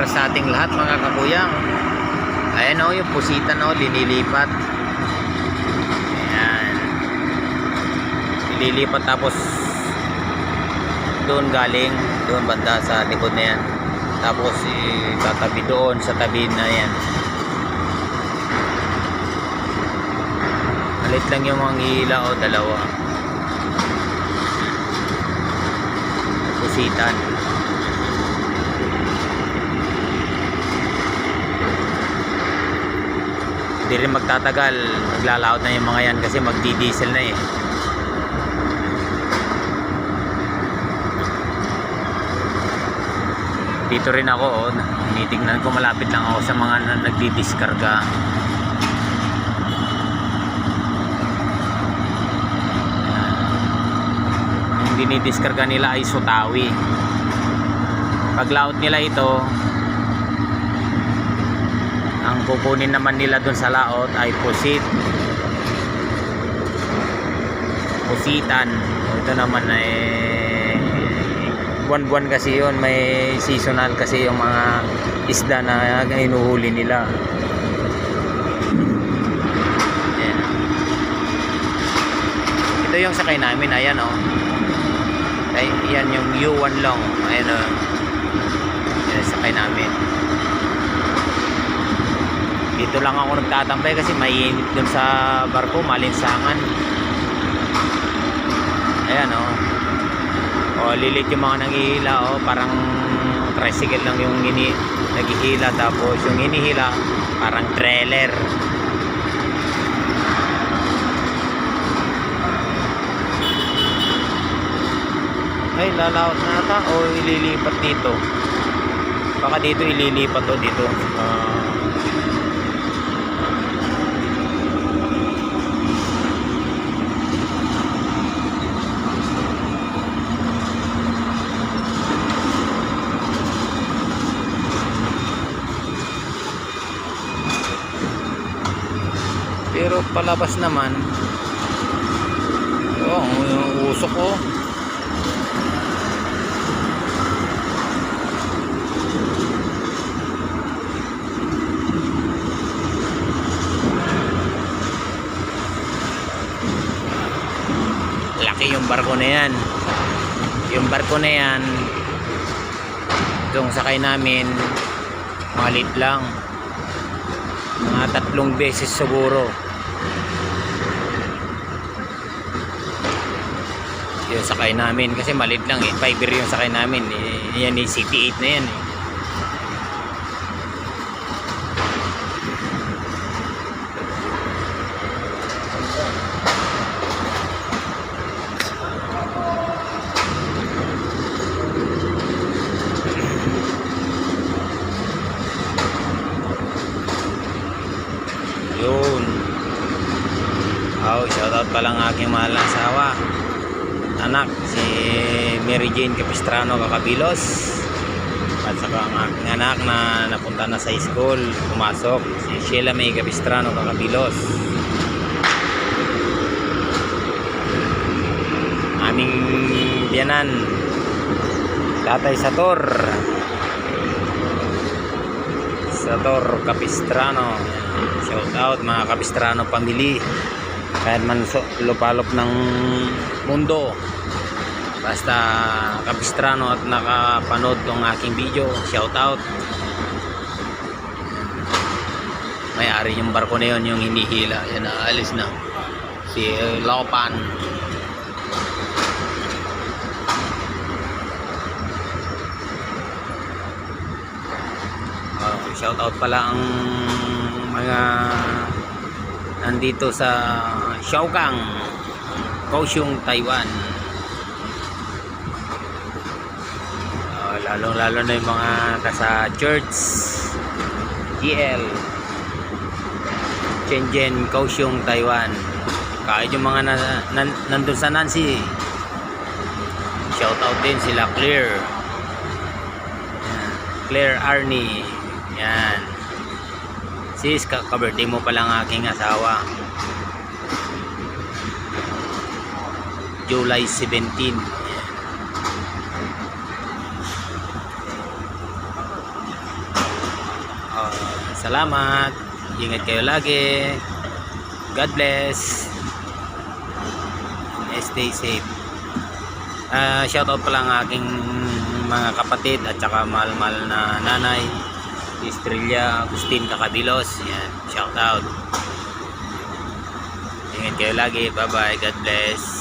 oras sa ating lahat mga kakuyang. Ayan o, yung pusitan o, linilipat. Ayan. Linilipat tapos doon galing, doon banda sa likod na yan. Tapos itatabi doon sa tabi na yan. Malit lang yung mga hila o dalawa. Pusitan. Hindi rin magtatagal. Maglalaot na yung mga yan kasi magdi-diesel na eh. Dito rin ako, oh. Tinitingnan ko malapit lang ako sa mga na- nagdi-discarga. Yung dinidiskarga nila ay Sutawi. Pag laot nila ito, kukunin naman nila dun sa laot ay pusit. Pusitan. Ito naman ay buwan-buwan kasi yon may seasonal kasi yung mga isda na hinuhuli nila. Ayan. Ito yung sakay namin, ayan oh. Ay, yan yung U1 long. Ayan oh. Yan yung sakay namin. Dito lang ako nagtatambay kasi mainit dun sa barko, malinsangan. Ayan oh. O lilit yung mga nangihila oh, parang tricycle lang yung ini naghihila tapos yung inihila parang trailer. Ay, lalaot na ata o ililipat dito. Baka dito ililipat o dito. Ah, pero palabas naman oh, yung usok ko laki yung barko na yan. Yung barko na yan itong sakay namin malit lang. Mga tatlong beses siguro yung sakay namin kasi malit lang eh fiber yung sakay namin eh, yan eh CT8 na yan eh Yun. Oh, shoutout pa lang aking mahal na asawa. Anak, si Mary Jane Capistrano Kakabilos. At saka ang aking anak na napunta na sa school, pumasok. Si Sheila May Capistrano Kakabilos. Aming biyanan. Tatay Sator. Sator Capistrano. Shout out mga Capistrano family. Kahit man so, lupalop ng mundo. Basta Capistrano at nakapanood tong aking video. Shout out. May-ari yung barko na yun, yung hinihila. Yan na, alis na. Si Lopan. Uh, shout out pala ang mga nandito sa Xiaogang, Kaohsiung, Taiwan. Uh, lalong lalo na yung mga nasa church, GL, Shenzhen, Kaohsiung, Taiwan. Kahit yung mga na, nan, nandun sa Nancy, shout out din sila. Yan. Claire Arnie. Yan. Sis, ka-birthday mo pa lang aking asawa. July 17. Yan. Salamat. Ingat kayo lagi. God bless. Stay safe. Ah, shoutout pala ang aking mga kapatid at saka mahal-mahal na nanay. Estrella Agustin Cacabilos. Yan, shoutout. Ingat kayo lagi. Bye-bye. God bless.